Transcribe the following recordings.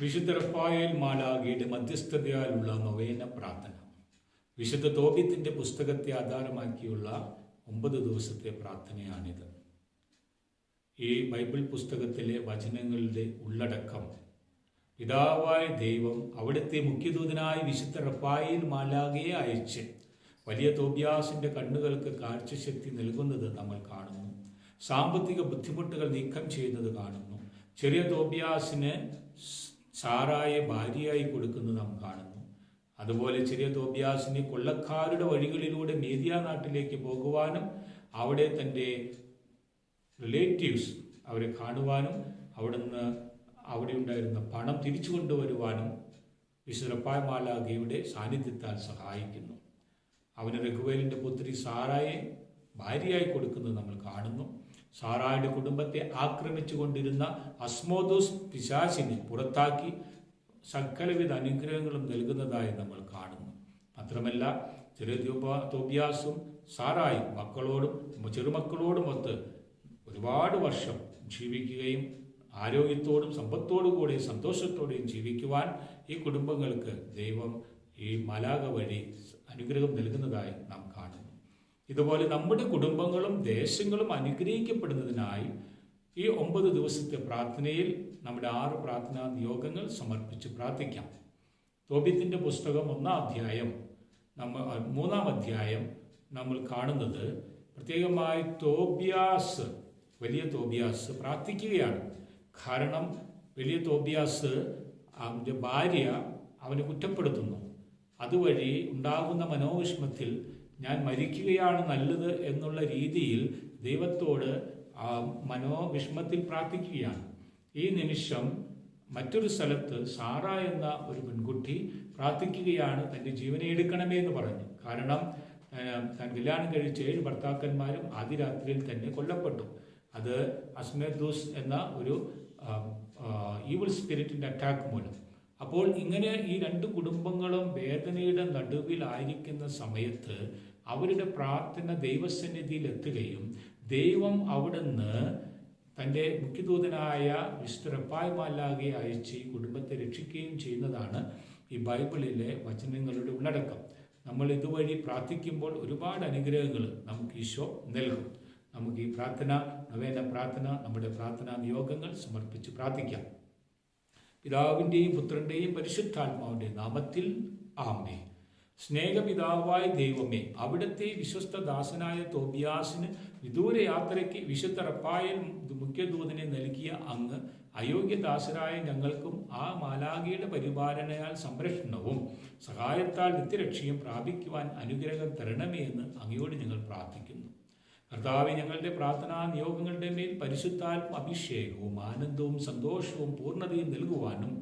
വിശുദ്ധ റഫായേൽ മാലാഗയുടെ മധ്യസ്ഥതയാലുള്ള നൊവേന പ്രാർത്ഥന. വിശുദ്ധ തോബിത്തിന്റെ പുസ്തകത്തെ ആധാരമാക്കിയുള്ള ഒമ്പത് ദിവസത്തെ പ്രാർത്ഥനയാണിത്. ഈ ബൈബിൾ പുസ്തകത്തിലെ വചനങ്ങളുടെ ഉള്ളടക്കം പിതാവായ ദൈവം അവിടുത്തെ മുഖ്യദൂതനായ വിശുദ്ധ റഫായിൽ മാലാകയെ അയച്ച് വലിയ തോബ്യാസിന്റെ കണ്ണുകൾക്ക് കാഴ്ചശക്തി നൽകുന്നത് നമ്മൾ കാണുന്നു. സാമ്പത്തിക ബുദ്ധിമുട്ടുകൾ നീക്കം ചെയ്യുന്നത് കാണുന്നു. ചെറിയ തോബ്യാസിന് സാറായെ ഭാര്യയായി കൊടുക്കുന്നത് നാം കാണുന്നു. അതുപോലെ ചെറിയ തോബ്യാസിന് കൊള്ളക്കാരുടെ വഴികളിലൂടെ മേദിയ നാട്ടിലേക്ക് പോകുവാനും അവിടെ തന്റെ റിലേറ്റീവ്സ് അവരെ കാണുവാനും അവിടുന്ന് അവിടെ ഉണ്ടായിരുന്ന പണം തിരിച്ചു കൊണ്ടുവരുവാനും വിശുദ്ധപ്പായ മാലാഖയുടെ സാന്നിധ്യത്താൽ സഹായിക്കുന്നു. അവന് രഘുവേലിന്റെ പുത്രി സാറായെ ഭാര്യയായി കൊടുക്കുന്നത് നമ്മൾ കാണുന്നു. സാറായുടെ കുടുംബത്തെ ആക്രമിച്ചു കൊണ്ടിരുന്ന അസ്മോദോസ് പിശാചിനെ പുറത്താക്കി സകലവിധ അനുഗ്രഹങ്ങളും നൽകുന്നതായി നമ്മൾ കാണുന്നു. മാത്രമല്ല ചെറിയ തോബിയാസും സാറായും മക്കളോടും ചെറുമക്കളോടുമൊത്ത് ഒരുപാട് വർഷം ജീവിക്കുകയും ആരോഗ്യത്തോടും സമ്പത്തോടും കൂടി സന്തോഷത്തോടെയും ജീവിക്കുവാൻ ഈ കുടുംബങ്ങൾക്ക് ദൈവം ഈ മലാക വഴി അനുഗ്രഹം നൽകുന്നതായി നാം കാണുന്നു. ഇതുപോലെ നമ്മുടെ കുടുംബങ്ങളും ദേശങ്ങളും അനുഗ്രഹിക്കപ്പെടുന്നതിനായി ഈ ഒമ്പത് ദിവസത്തെ പ്രാർത്ഥനയിൽ നമ്മുടെ ആറ് പ്രാർത്ഥനാ നിയോഗങ്ങൾ സമർപ്പിച്ച് പ്രാർത്ഥിക്കാം. തോബിത്തിന്റെ പുസ്തകം ഒന്നാം അധ്യായം നമ്മൾ മൂന്നാം അധ്യായം നമ്മൾ കാണുന്നത് പ്രത്യേകമായി തോബിയാസ് വലിയ തോബിയാസ് പ്രാർത്ഥിക്കുകയാണ്. കാരണം വലിയ തോബിയാസ് അവന്റെ ഭാര്യ അവനെ കുറ്റപ്പെടുത്തുന്നു. അതുവഴി ഉണ്ടാകുന്ന മനോവിഷമത്തിൽ ഞാൻ മരിക്കുകയാണ് നല്ലത് എന്നുള്ള രീതിയിൽ ദൈവത്തോട് മനോവിഷമത്തിൽ പ്രാർത്ഥിക്കുകയാണ്. ഈ നിമിഷം മറ്റൊരു സ്ഥലത്ത് സാറ എന്ന ഒരു പെൺകുട്ടി പ്രാർത്ഥിക്കുകയാണ് തന്റെ ജീവനെ എടുക്കണമേ എന്ന് പറഞ്ഞു. കാരണം താൻ കല്യാണം കഴിച്ച ഏഴ് ഭർത്താക്കന്മാരും ആദ്യ രാത്രിയിൽ തന്നെ കൊല്ലപ്പെട്ടു. അത് അസ്മേദൂസ് എന്ന ഒരു ഈവിൾ സ്പിരിറ്റിന്റെ അറ്റാക്ക് മൂലം. അപ്പോൾ ഇങ്ങനെ ഈ രണ്ട് കുടുംബങ്ങളും വേദനയുടെ നടുവിലായിരിക്കുന്ന സമയത്ത് അവരുടെ പ്രാർത്ഥന ദൈവസന്നിധിയിൽ എത്തുകയും ദൈവം അവിടുന്ന് തന്റെ മുഖ്യദൂതനായ റപ്പായ് മാലാകെ അയച്ച് കുടുംബത്തെ രക്ഷിക്കുകയും ചെയ്യുന്നതാണ് ഈ ബൈബിളിലെ വചനങ്ങളുടെ ഉള്ളടക്കം. നമ്മൾ ഇതുവഴി പ്രാർത്ഥിക്കുമ്പോൾ ഒരുപാട് അനുഗ്രഹങ്ങൾ നമുക്ക് ഈശോ നൽകും. നമുക്ക് ഈ പ്രാർത്ഥന നവേന പ്രാർത്ഥന നമ്മുടെ പ്രാർത്ഥനാ നിയോഗങ്ങൾ സമർപ്പിച്ച് പ്രാർത്ഥിക്കാം. പിതാവിന്റെയും പുത്രന്റെയും പരിശുദ്ധാത്മാവിന്റെ നാമത്തിൽ ആമേ സ്നേഹപിതാവായ ദൈവമേ അവിടുത്തെ വിശ്വസ്ത ദാസനായ തോബിയാസിന് വിദൂര യാത്രയ്ക്ക് വിശുദ്ധ റപ്പായൽ മുഖ്യദൂതനെ നൽകിയ അങ്ങ് അയോഗ്യദാസരായ ഞങ്ങൾക്കും ആ മാലാഖയുടെ പരിപാലനയാൽ സംരക്ഷണവും സഹായത്താൽ നിത്യരക്ഷയും പ്രാപിക്കുവാൻ അനുഗ്രഹം തരണമേ എന്ന് അങ്ങയോട് ഞങ്ങൾ പ്രാർത്ഥിക്കുന്നു. കർത്താവ് ഞങ്ങളുടെ പ്രാർത്ഥനാ നിയോഗങ്ങളുടെ മേൽ പരിശുദ്ധാൽ അഭിഷേകവും ആനന്ദവും സന്തോഷവും പൂർണതയും നൽകുവാനും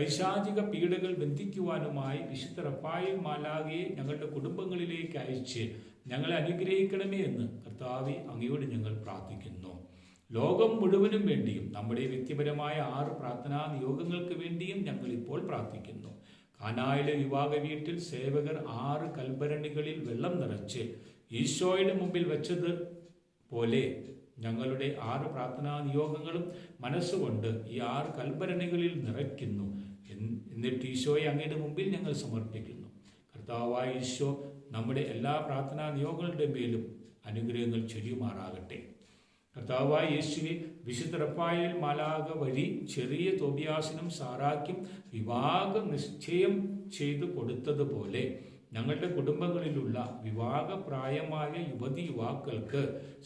പൈശാചിക പീഡകൾ ബന്ധിക്കുവാനുമായി വിശുദ്ധ റഫായിൽ മാലാകയെ ഞങ്ങളുടെ കുടുംബങ്ങളിലേക്ക് അയച്ച് ഞങ്ങളെ അനുഗ്രഹിക്കണമേ എന്ന് കർത്താവെ അങ്ങയോട് ഞങ്ങൾ പ്രാർത്ഥിക്കുന്നു. ലോകം മുഴുവനും വേണ്ടിയും നമ്മുടെ വ്യക്തിപരമായ ആറ് പ്രാർത്ഥനാ നിയോഗങ്ങൾക്ക് വേണ്ടിയും ഞങ്ങൾ ഇപ്പോൾ പ്രാർത്ഥിക്കുന്നു. കാനായിലെ വിവാഹ വീട്ടിൽ സേവകർ ആറ് കൽഭരണികളിൽ വെള്ളം നിറച്ച് ഈശോയുടെ മുമ്പിൽ വെച്ചത് പോലെ ഞങ്ങളുടെ ആറ് പ്രാർത്ഥനാ നിയോഗങ്ങളും മനസ്സുകൊണ്ട് ഈ ആറ് കൽഭരണികളിൽ നിറയ്ക്കുന്നു. എന്നിട്ട് ഈശോയെ അങ്ങയുടെ മുമ്പിൽ ഞങ്ങൾ സമർപ്പിക്കുന്നു. കർത്താവായ ഈശോ നമ്മുടെ എല്ലാ പ്രാർത്ഥനാ നിയോഗങ്ങളുടെ മേലും അനുഗ്രഹങ്ങൾ ചൊരിയുമാറാകട്ടെ. കർത്താവായ യേശുവെ വിശുദ്ധ മാലാക വഴി ചെറിയ തോബിയാസിനും സാറാക്കും വിവാഹ നിശ്ചയം ചെയ്തു കൊടുത്തതുപോലെ ഞങ്ങളുടെ കുടുംബങ്ങളിലുള്ള വിവാഹപ്രായമായ യുവതി യുവാക്കൾക്ക്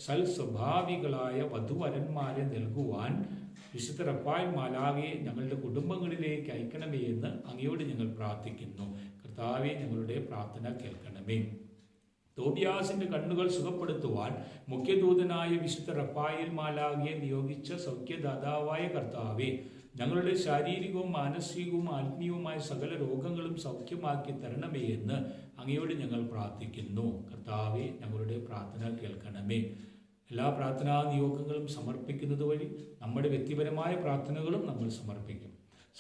സൽസ്വഭാവികളായ വധുവരന്മാരെ നൽകുവാൻ വിശുദ്ധ റപ്പായ് മാലാകയെ ഞങ്ങളുടെ കുടുംബങ്ങളിലേക്ക് അയക്കണമേ എന്ന് അങ്ങയോട് ഞങ്ങൾ പ്രാർത്ഥിക്കുന്നു. കർത്താവെ ഞങ്ങളുടെ പ്രാർത്ഥന കേൾക്കണമേ. തോബിയാസിന്റെ കണ്ണുകൾ സുഖപ്പെടുത്തുവാൻ മുഖ്യദൂതനായ വിശുദ്ധ റഫായിൽ മാലാവിയെ നിയോഗിച്ച സൗഖ്യദാതാവായ കർത്താവെ ഞങ്ങളുടെ ശാരീരികവും മാനസികവും ആത്മീയവുമായ സകല രോഗങ്ങളും സൗഖ്യമാക്കി തരണമേ എന്ന് അങ്ങയോട് ഞങ്ങൾ പ്രാർത്ഥിക്കുന്നു. കർത്താവെ ഞങ്ങളുടെ പ്രാർത്ഥന കേൾക്കണമേ. എല്ലാ പ്രാർത്ഥനാ നിയോഗങ്ങളും സമർപ്പിക്കുന്നത് വഴി നമ്മുടെ വ്യക്തിപരമായ പ്രാർത്ഥനകളും നമ്മൾ സമർപ്പിക്കും.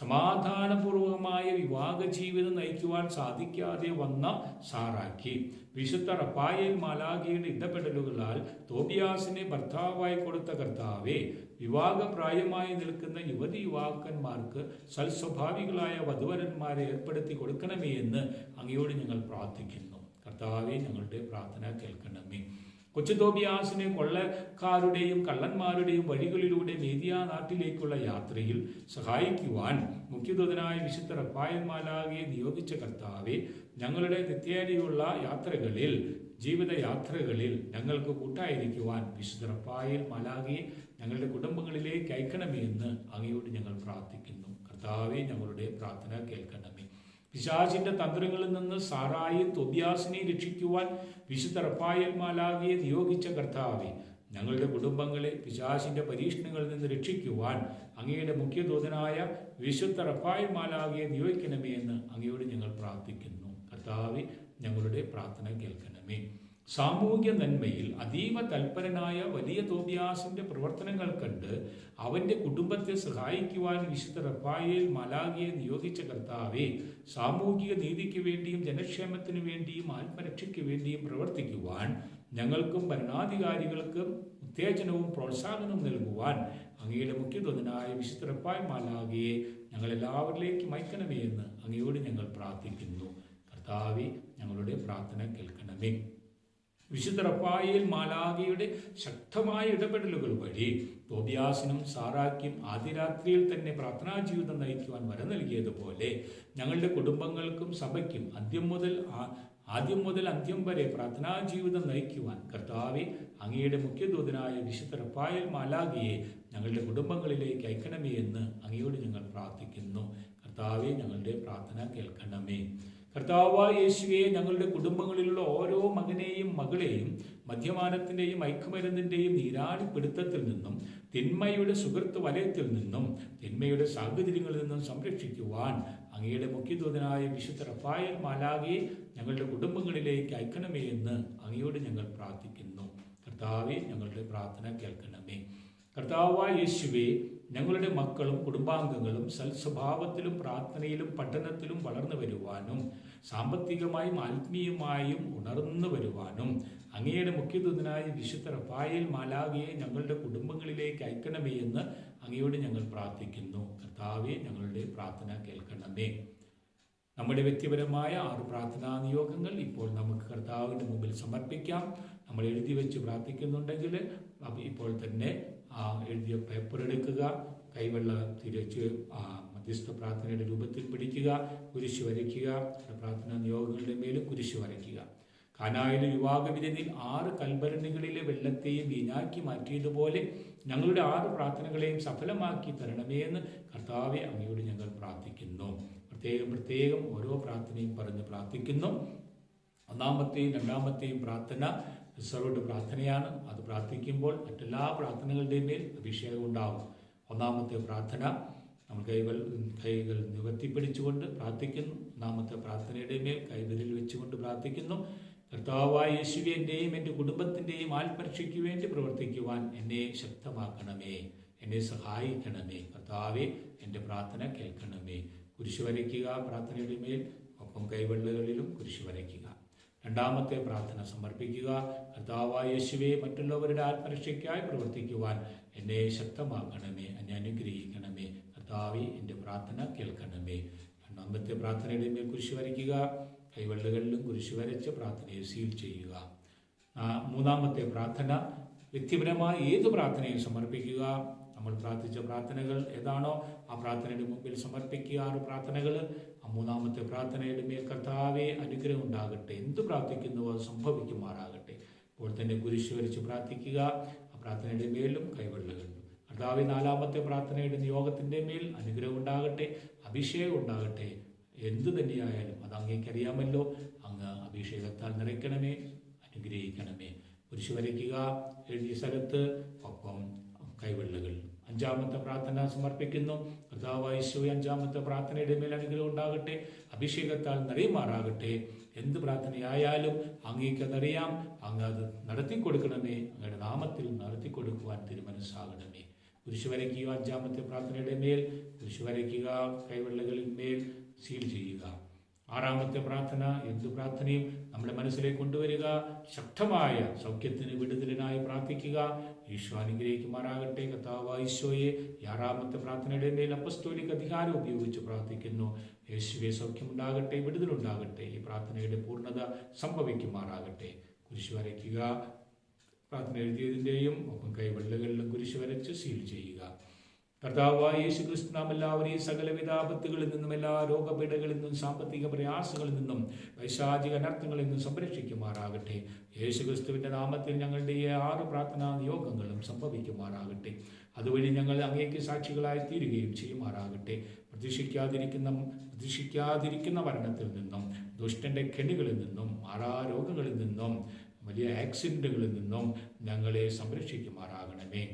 സമാധാനപൂർവകമായ വിവാഹ ജീവിതം നയിക്കുവാൻ സാധിക്കാതെ വന്ന സാറാക്കി. വിശുദ്ധ റപ്പായേൽ മാലാഖിയുടെ ഇടപെടലുകളാൽ തോബിയാസിനെ ഭർത്താവായി കൊടുത്ത കർത്താവെ വിവാഹപ്രായമായി നിൽക്കുന്ന യുവതി യുവാക്കന്മാർക്ക് സൽസ്വഭാവികളായ വധുവരന്മാരെ ഏർപ്പെടുത്തി കൊടുക്കണമേ എന്ന് അങ്ങയോട് ഞങ്ങൾ പ്രാർത്ഥിക്കുന്നു. കർത്താവെ ഞങ്ങളുടെ പ്രാർത്ഥന കേൾക്കണമേ. കൊച്ചുതോബിയാസിനെ കൊള്ളക്കാരുടെയും കള്ളന്മാരുടെയും വഴികളിലൂടെ മേദിയ നാട്ടിലേക്കുള്ള യാത്രയിൽ സഹായിക്കുവാൻ മുഖ്യദൂതനായ വിശുദ്ധ റപ്പായന്മാരാകെ നിയോഗിച്ച കർത്താവെ ഞങ്ങളുടെ നിത്യേനയുള്ള യാത്രകളിൽ ജീവിതയാത്രകളിൽ ഞങ്ങൾക്ക് കൂട്ടായിരിക്കുവാൻ വിശുദ്ധ റപ്പായൽ മാലാകെ ഞങ്ങളുടെ കുടുംബങ്ങളിലേക്ക് അയക്കണമേ എന്ന് അങ്ങയോട് ഞങ്ങൾ പ്രാർത്ഥിക്കുന്നു. കർത്താവെ ഞങ്ങളുടെ പ്രാർത്ഥന കേൾക്കണമേ. പിശാചിന്റെ തന്ത്രങ്ങളിൽ നിന്ന് സാറായി തൊബിയാസിനെ രക്ഷിക്കുവാൻ വിശുദ്ധ റപ്പായൽ മാലാകിയെ നിയോഗിച്ച കർത്താവെ ഞങ്ങളുടെ കുടുംബങ്ങളെ പിശാചിന്റെ പരീക്ഷണങ്ങളിൽ നിന്ന് രക്ഷിക്കുവാൻ അങ്ങയുടെ മുഖ്യദൂതനായ വിശുദ്ധ റപ്പായൽ മാലാകിയെ നിയോഗിക്കണമേ എന്ന് അങ്ങയോട് ഞങ്ങൾ പ്രാർത്ഥിക്കുന്നു. കർത്താവെ ഞങ്ങളുടെ പ്രാർത്ഥന കേൾക്കണമേ. സാമൂഹ്യ നന്മയിൽ അതീവ തൽപരനായ വലിയ തോബിയാസിന്റെ പ്രവർത്തനങ്ങൾ കണ്ട് അവന്റെ കുടുംബത്തെ സഹായിക്കുവാൻ വിശുദ്ധ റഫായേൽ മലാഗിയെ നിയോഗിച്ച കർത്താവെ സാമൂഹിക നീതിക്ക് വേണ്ടിയും ജനക്ഷേമത്തിനു വേണ്ടിയും ആത്മരക്ഷയ്ക്ക് വേണ്ടിയും പ്രവർത്തിക്കുവാൻ ഞങ്ങൾക്കും ഭരണാധികാരികൾക്കും ഉത്തേജനവും പ്രോത്സാഹനവും നൽകുവാൻ അങ്ങയുടെ മുഖ്യദൂതനായ വിശുദ്ധ റഫായ് മാലാഗിയെ ഞങ്ങളെല്ലാവരിലേക്കും അയക്കണമേ എന്ന് അങ്ങയോട് ഞങ്ങൾ പ്രാർത്ഥിക്കുന്നു. കർത്താവെ ഞങ്ങളുടെ പ്രാർത്ഥന കേൾക്കണമേ. വിശുദ്ധ റഫായേൽ മാലാഖയുടെ ശക്തമായ ഇടപെടലുകൾ വഴി തോബിയാസിനും സാറാക്കിയും ആദ്യ രാത്രിയിൽ തന്നെ പ്രാർത്ഥനാ ജീവിതം നയിക്കുവാൻ വര നൽകിയതുപോലെ ഞങ്ങളുടെ കുടുംബങ്ങൾക്കും സഭയ്ക്കും അന്ത്യം മുതൽ ആദ്യം മുതൽ അന്ത്യം വരെ പ്രാർത്ഥനാ ജീവിതം നയിക്കുവാൻ കർത്താവെ അങ്ങയുടെ മുഖ്യദൂതനായ വിശുദ്ധ റഫായൽ മാലാഖയെ ഞങ്ങളുടെ കുടുംബങ്ങളിലേക്ക് അയക്കണമേ എന്ന് അങ്ങയോട് ഞങ്ങൾ പ്രാർത്ഥിക്കുന്നു. കർത്താവെ ഞങ്ങളുടെ പ്രാർത്ഥന കേൾക്കണമേ. കർത്താവായ യേശുവെ ഞങ്ങളുടെ കുടുംബങ്ങളിലുള്ള ഓരോ മകനെയും മകളെയും മദ്യപാനത്തിന്റെയും മയക്കുമരുന്നിന്റെയും നീരാടിപ്പിടുത്തത്തിൽ നിന്നും തിന്മയുടെ സുഹൃത്ത് വലയത്തിൽ നിന്നും തിന്മയുടെ സാഹചര്യങ്ങളിൽ നിന്നും സംരക്ഷിക്കുവാൻ അങ്ങയുടെ മുഖ്യദൂതനായ വിശുദ്ധ റഫായൽ മാലാകെ ഞങ്ങളുടെ കുടുംബങ്ങളിലേക്ക് അയക്കണമേ എന്ന് അങ്ങയോട് ഞങ്ങൾ പ്രാർത്ഥിക്കുന്നു. കർത്താവെ ഞങ്ങളുടെ പ്രാർത്ഥന കേൾക്കണമേ. കർത്താവായ യേശുവെ ഞങ്ങളുടെ മക്കളും കുടുംബാംഗങ്ങളും സൽസ്വഭാവത്തിലും പ്രാർത്ഥനയിലും പഠനത്തിലും വളർന്നു വരുവാനും സാമ്പത്തികമായും ആത്മീയമായും ഉണർന്നു വരുവാനും അങ്ങയുടെ മുഖ്യദൂതനായ വിശുദ്ധ റഫായേൽ മാലാവിയെ ഞങ്ങളുടെ കുടുംബങ്ങളിലേക്ക് അയക്കണമേ എന്ന് അങ്ങയോട് ഞങ്ങൾ പ്രാർത്ഥിക്കുന്നു. കർത്താവെ ഞങ്ങളുടെ പ്രാർത്ഥന കേൾക്കണമേ. നമ്മുടെ വ്യക്തിപരമായ ആറ് പ്രാർത്ഥനാ നിയോഗങ്ങൾ ഇപ്പോൾ നമുക്ക് കർത്താവിന്റെ മുമ്പിൽ സമർപ്പിക്കാം. നമ്മൾ എഴുതി വെച്ച് പ്രാർത്ഥിക്കുന്നുണ്ടെങ്കിൽ ഇപ്പോൾ തന്നെ ആ എഴുതിയ പേപ്പർ എടുക്കുക കൈവെള്ള തിരിച്ച് മധ്യസ്ഥ പ്രാർത്ഥനയുടെ രൂപത്തിൽ പിടിക്കുക കുരിശ് വരയ്ക്കുക പ്രാർത്ഥനാ നിയോഗങ്ങളുടെ മേലും കുരിശ് വരയ്ക്കുക. കാനായിലെ വിവാഹ വിരുന്നിൽ ആറ് കൽഭരണികളിലെ വെള്ളത്തെയും വീഞ്ഞാക്കി മാറ്റിയതുപോലെ ഞങ്ങളുടെ ആറ് പ്രാർത്ഥനകളെയും സഫലമാക്കി തരണമേ എന്ന് കർത്താവെ അങ്ങയോട് ഞങ്ങൾ പ്രാർത്ഥിക്കുന്നു. പ്രത്യേകം പ്രത്യേകം ഓരോ പ്രാർത്ഥനയും പറഞ്ഞ് പ്രാർത്ഥിക്കുന്നു. ഒന്നാമത്തെയും രണ്ടാമത്തെയും പ്രാർത്ഥന റിസർവ്ഡ് പ്രാർത്ഥനയാണ്. അത് പ്രാർത്ഥിക്കുമ്പോൾ മറ്റെല്ലാ പ്രാർത്ഥനകളുടെയും മേൽ അഭിഷേകം ഉണ്ടാവും. ഒന്നാമത്തെ പ്രാർത്ഥന നമ്മൾ കൈകൾ കൈകൾ നിവർത്തിപ്പിടിച്ചുകൊണ്ട് പ്രാർത്ഥിക്കുന്നു. ഒന്നാമത്തെ പ്രാർത്ഥനയുടെ മേൽ കൈവിരൽ വെച്ചുകൊണ്ട് പ്രാർത്ഥിക്കുന്നു. കർത്താവായ യേശുവിന്റെയും എന്റെ കുടുംബത്തിന്റെയും ആത്മരക്ഷയ്ക്ക് വേണ്ടി പ്രവർത്തിക്കുവാൻ എന്നെ ശക്തമാക്കണമേ. എന്നെ സഹായിക്കണമേ. കർത്താവെ എന്റെ പ്രാർത്ഥന കേൾക്കണമേ. കുരിശ് വരയ്ക്കുക പ്രാർത്ഥനയുടെ മേൽ ഒപ്പം കൈവെള്ളുകളിലും കുരിശ് വരയ്ക്കുക. രണ്ടാമത്തെ പ്രാർത്ഥന സമർപ്പിക്കുക. കർത്താവായ യേശുവെ മറ്റുള്ളവരുടെ ആത്മരക്ഷയ്ക്കായി പ്രവർത്തിക്കുവാൻ എന്നെ ശക്തമാക്കണമേ. എന്നെ അനുഗ്രഹിക്കണമേ. കർത്താവെ എന്റെ പ്രാർത്ഥന കേൾക്കണമേ. രണ്ടാമത്തെ പ്രാർത്ഥനയുടെ മേൽ കുരിശ് വരയ്ക്കുക. കൈവെള്ളുകളിലും കുരിശ് വരച്ച് പ്രാർത്ഥനയെ സീൽ ചെയ്യുക. മൂന്നാമത്തെ പ്രാർത്ഥന വ്യക്തിപരമായ ഏത് പ്രാർത്ഥനയും സമർപ്പിക്കുക. നമ്മൾ പ്രാർത്ഥിച്ച പ്രാർത്ഥനകൾ ഏതാണോ ആ പ്രാർത്ഥനയുടെ മുമ്പിൽ സമർപ്പിക്കുക. ആറ് പ്രാർത്ഥനകൾ മൂന്നാമത്തെ പ്രാർത്ഥനയുടെ മേൽ കർത്താവെ അനുഗ്രഹം ഉണ്ടാകട്ടെ. എന്ത് പ്രാർത്ഥിക്കുന്നുവോ അത് സംഭവിക്കുമാറാകട്ടെ. ഇപ്പോൾ തന്നെ കുരിശ് വരച്ച് പ്രാർത്ഥിക്കുക. ആ പ്രാർത്ഥനയുടെ മേലും കൈവെള്ളുകൾ കർത്താവെ നാലാമത്തെ പ്രാർത്ഥനയുടെ നിയോഗത്തിന്റെ മേൽ അനുഗ്രഹം ഉണ്ടാകട്ടെ അഭിഷേകം ഉണ്ടാകട്ടെ. എന്തു തന്നെയായാലും അത് അങ്ങേക്കറിയാമല്ലോ അങ്ങ് അഭിഷേകത്താൽ നിറയ്ക്കണമേ അനുഗ്രഹിക്കണമേ. കുരിശ് വരയ്ക്കുക എഴുതിയ സ്ഥലത്ത് ഒപ്പം കൈവെള്ളുകൾ അഞ്ചാമത്തെ പ്രാർത്ഥന സമർപ്പിക്കുന്നു. കർത്താവായ ഈശോയെ അഞ്ചാമത്തെ പ്രാർത്ഥനയുടെ മേൽ അനുഗ്രഹം ഉണ്ടാകട്ടെ. അഭിഷേകത്താൽ നിറയുമാറാകട്ടെ. എന്ത് പ്രാർത്ഥനയായാലും അങ്ങേക്കതറിയാം അങ്ങ് അത് നടത്തി കൊടുക്കണമേ അങ്ങയുടെ നാമത്തിൽ നടത്തി കൊടുക്കുവാൻ തിരുമനസ്സാകണമേ. കുരിശ് വരയ്ക്കുക അഞ്ചാമത്തെ പ്രാർത്ഥനയുടെ മേൽ. കുരിശു വരയ്ക്കുക കൈവെള്ളകളിൽ മേൽ. സീൽ ചെയ്യുക. ആറാമത്തെ പ്രാർത്ഥന എന്ത് പ്രാർത്ഥനയും നമ്മുടെ മനസ്സിലേക്ക് കൊണ്ടുവരിക. ശക്തമായ സൗഖ്യത്തിന് വിടുതലിനായി പ്രാർത്ഥിക്കുക. ഈശോ അനുഗ്രഹിക്കുമാറാകട്ടെ. കഥാവ ഈശോയെ ആറാമത്തെ പ്രാർത്ഥനയുടെ മേൽ അപ്പസ്തോലിക് അധികാരം ഉപയോഗിച്ച് പ്രാർത്ഥിക്കുന്നു. യേശുവെ സൗഖ്യമുണ്ടാകട്ടെ വിടുതലുണ്ടാകട്ടെ. ഈ പ്രാർത്ഥനയുടെ പൂർണത സംഭവിക്കുമാറാകട്ടെ. കുരിശു വരയ്ക്കുക. പ്രാർത്ഥന എഴുതിയതിന്റെയും ഒപ്പം കൈവെള്ളകളിലും കുരിശ് വരച്ച് സീൽ ചെയ്യുക. കർത്താവായ യേശു ക്രിസ്തു നാം എല്ലാവരെയും സകലവിധ ആപത്തുകളിൽ നിന്നും എല്ലാ രോഗപീഠകളിൽ നിന്നും സാമ്പത്തിക പ്രയാസങ്ങളിൽ നിന്നും പൈശാചിക അനർത്ഥങ്ങളിൽ നിന്നും സംരക്ഷിക്കുമാറാകട്ടെ. യേശു ക്രിസ്തുവിന്റെ നാമത്തിൽ ഞങ്ങളുടെ ഈ ആറ് പ്രാർത്ഥനാ നിയോഗങ്ങളും സംഭവിക്കുമാറാകട്ടെ. അതുവഴി ഞങ്ങൾ അങ്ങേക്ക് സാക്ഷികളായി തീരുകയും ചെയ്യുമാറാകട്ടെ. പ്രതീക്ഷിക്കാതിരിക്കുന്ന പ്രതീക്ഷിക്കാതിരിക്കുന്ന മരണത്തിൽ നിന്നും ദുഷ്ടന്റെ കെണികളിൽ നിന്നും മാറാരോഗങ്ങളിൽ നിന്നും വലിയ ആക്സിഡന്റുകളിൽ നിന്നും ഞങ്ങളെ സംരക്ഷിക്കുമാറാകണമേ.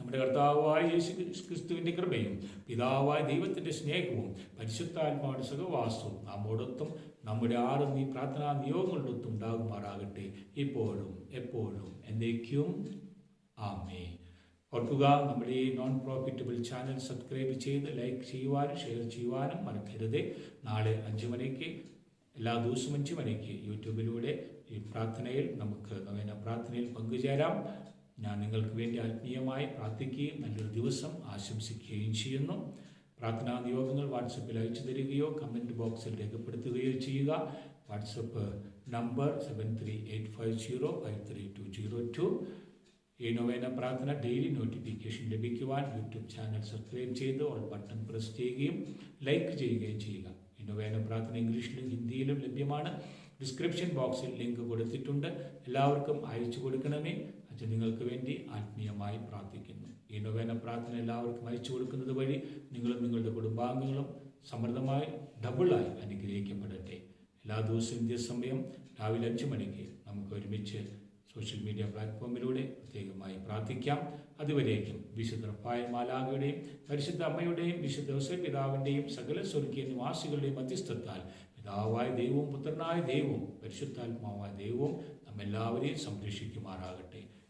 നമ്മുടെ കർത്താവായ യേശു ക്രിസ്തുവിന്റെ കൃപയും പിതാവായ ദൈവത്തിന്റെ സ്നേഹവും പരിശുദ്ധാത്മാവിന്റെ സുഖവാസവും നമ്മോടൊത്തും നമ്മുടെ ആറും ഈ പ്രാർത്ഥനാ നിയോഗങ്ങളിലൊത്തും ഉണ്ടാകുമാറാകട്ടെ. ഇപ്പോഴും എപ്പോഴും എന്നേക്കും. ആമേ ഓർക്കുക നമ്മുടെ ഈ നോൺ പ്രോഫിറ്റബിൾ ചാനൽ സബ്സ്ക്രൈബ് ചെയ്ത് ലൈക്ക് ചെയ്യുവാനും ഷെയർ ചെയ്യുവാനും മറക്കരുത്. നാളെ അഞ്ച് മണിക്ക് എല്ലാ ദിവസവും അഞ്ച് മണിക്ക് യൂട്യൂബിലൂടെ ഈ പ്രാർത്ഥനയിൽ നമുക്ക് അങ്ങനെ പ്രാർത്ഥനയിൽ പങ്കുചേരാം. ഞാൻ നിങ്ങൾക്ക് വേണ്ടി ആത്മീയമായി പ്രാർത്ഥിക്കുകയും നല്ലൊരു ദിവസം ആശംസിക്കുകയും ചെയ്യുന്നു. പ്രാർത്ഥനാ നിയോഗങ്ങൾ വാട്സപ്പിൽ അയച്ചു തരികയോ കമന്റ് ബോക്സിൽ രേഖപ്പെടുത്തുകയോ ചെയ്യുക. WhatsApp number seven three eight five zero five three two zero two ഈ നൊവേന പ്രാർത്ഥന ഡെയിലി നോട്ടിഫിക്കേഷൻ ലഭിക്കുവാൻ യൂട്യൂബ് ചാനൽ സബ്സ്ക്രൈബ് ചെയ്ത് ഓൾ ബട്ടൺ പ്രസ് ചെയ്യുകയും ലൈക്ക് ചെയ്യുകയും ചെയ്യുക. ഇനോവേന നൊവേന പ്രാർത്ഥന ഇംഗ്ലീഷിലും ഹിന്ദിയിലും ലഭ്യമാണ്. ഡിസ്ക്രിപ്ഷൻ ബോക്സിൽ ലിങ്ക് കൊടുത്തിട്ടുണ്ട്. എല്ലാവർക്കും അയച്ചു കൊടുക്കണമേ. അച്ഛൻ നിങ്ങൾക്ക് വേണ്ടി ആത്മീയമായി പ്രാർത്ഥിക്കുന്നു. ഈ നൊവേന പ്രാർത്ഥന എല്ലാവർക്കും അയച്ചു കൊടുക്കുന്നത് വഴി നിങ്ങളും നിങ്ങളുടെ കുടുംബാംഗങ്ങളും സമൃദ്ധമായി ഡബിളായി അനുഗ്രഹിക്കപ്പെടട്ടെ. എല്ലാ ദിവസവും ഇന്ത്യ സമയം രാവിലെ അഞ്ച് മണിക്ക് നമുക്ക് ഒരുമിച്ച് സോഷ്യൽ മീഡിയ പ്ലാറ്റ്ഫോമിലൂടെ പ്രത്യേകമായി പ്രാർത്ഥിക്കാം. അതുവരേക്കും വിശുദ്ധ റഫായ മാലാകയുടെയും പരിശുദ്ധ അമ്മയുടെയും വിശുദ്ധ ഹുസൈൻ പിതാവിന്റെയും സകല സ്വർഗീയ നിവാസികളുടെയും മധ്യസ്ഥത്താൽ പിതാവായ ദൈവവും പുത്രനായ ദൈവവും പരിശുദ്ധാത്മാവായ ദൈവവും നമ്മെല്ലാവരെയും സംരക്ഷിക്കുമാറാകട്ടെ.